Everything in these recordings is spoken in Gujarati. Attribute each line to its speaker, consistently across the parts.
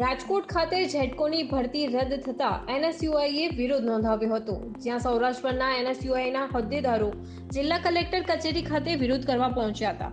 Speaker 1: રાજકોટ ખાતે ઝેડકોની ભરતી રદ થતા એનએસયુઆઈએ વિરોધ નોંધાવ્યો હતો, જ્યાં સૌરાષ્ટ્રના એનએસયુઆઈના હોદ્દેદારો જિલ્લા કલેક્ટર કચેરી ખાતે વિરોધ કરવા પહોંચ્યા હતા.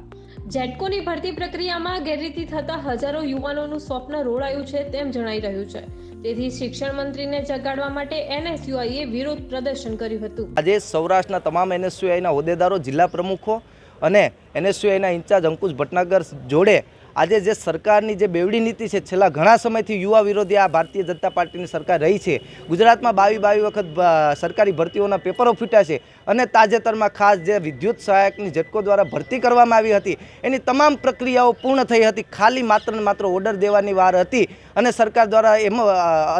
Speaker 1: ઝેડકોની ભરતી પ્રક્રિયામાં ગેરરીતિ થતા હજારો યુવાનોનું સ્વપ્ન રોડાયું છે તેમ જણાઈ રહ્યું છે. તેથી શિક્ષણ મંત્રીને જગાડવા માટે એનએસયુઆઈએ વિરોધ પ્રદર્શન કર્યું હતું.
Speaker 2: આજે સૌરાષ્ટ્રના તમામ એનએસયુઆઈના હોદ્દેદારો, જિલ્લા પ્રમુખો અને એનએસયુઆઈના ઇન્ચાર્જ અંકુશ ભટનાગર જોડે આજે જે સરકારની જે બેવડી નીતિ છે, છેલ્લા ઘણા સમયથી યુવા વિરોધી આ ભારતીય જનતા પાર્ટીની સરકાર રહી છે. ગુજરાતમાં બાવી બાવી વખત સરકારી ભરતીઓના પેપરો ફૂટ્યા છે અને તાજેતરમાં ખાસ જે વિદ્યુત સહાયકની ઝટકો દ્વારા ભરતી કરવામાં આવી હતી, એની તમામ પ્રક્રિયાઓ પૂર્ણ થઈ હતી. ખાલી માત્ર માત્ર ઓર્ડર દેવાની વાર હતી અને સરકાર દ્વારા એમાં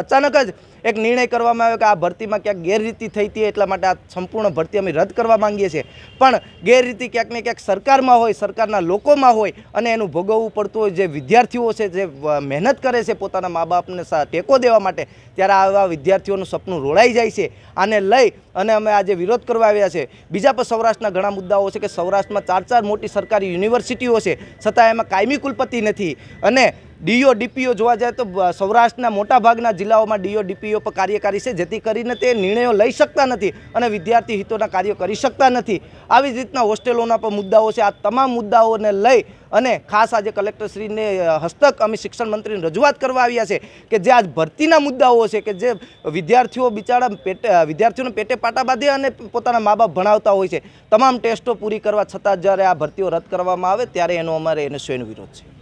Speaker 2: અચાનક જ એક નિર્ણય કરવામાં આવ્યો કે આ ભરતીમાં ક્યાંક ગેરરીતિ થઈ હતી એટલા માટે આ સંપૂર્ણ ભરતી અમે રદ કરવા માંગીએ છીએ. પણ ગેરરીતિ ક્યાંક ને ક્યાંક સરકારમાં હોય, સરકારના લોકોમાં હોય અને એનું ભોગવવું પડતું હોય, જે વિદ્યાર્થીઓ છે, જે મહેનત કરે છે, પોતાના મા બાપને ટેકો દેવા માટે, ત્યારે આવા વિદ્યાર્થીઓનું સપનું રોડાઈ જાય છે. આને લઈ અને અમે આજે વિરોધ કરવા આવ્યા છે. બીજા પણ સૌરાષ્ટ્રના ઘણા મુદ્દાઓ છે કે સૌરાષ્ટ્રમાં ચાર ચાર મોટી સરકારી યુનિવર્સિટીઓ છે. છતાં એમાં કાયમી કુલપતિ નથી. અને ડીઓ, ડીપીઓ જોવા જાય તો સૌરાષ્ટ્રના મોટા ભાગના જિલ્લાઓમાં ડીઓ, ડીપીઓ પર કાર્યકારી છે, જેથી કરીને તે નિર્ણયો લઈ શકતા નથી અને વિદ્યાર્થી હિતોના કાર્યો કરી શકતા નથી. આવી જ રીતના હોસ્ટેલોના પણ મુદ્દાઓ છે. આ તમામ મુદ્દાઓને લઈ અને ખાસ આજે કલેક્ટરશ્રીને હસ્તક અમે શિક્ષણ મંત્રીને રજૂઆત કરવા આવ્યા છે કે જે આજ ભરતીના મુદ્દાઓ છે કે જે વિદ્યાર્થીઓ બિચારા પેટે વિદ્યાર્થીઓને પેટે પાટા બાંધે અને પોતાના મા બાપ ભણાવતા હોય છે. તમામ ટેસ્ટો પૂરી કરવા છતાં જ્યારે આ ભરતીઓ રદ કરવામાં આવે ત્યારે એનો અમારે એને સ્વયં વિરોધ છે.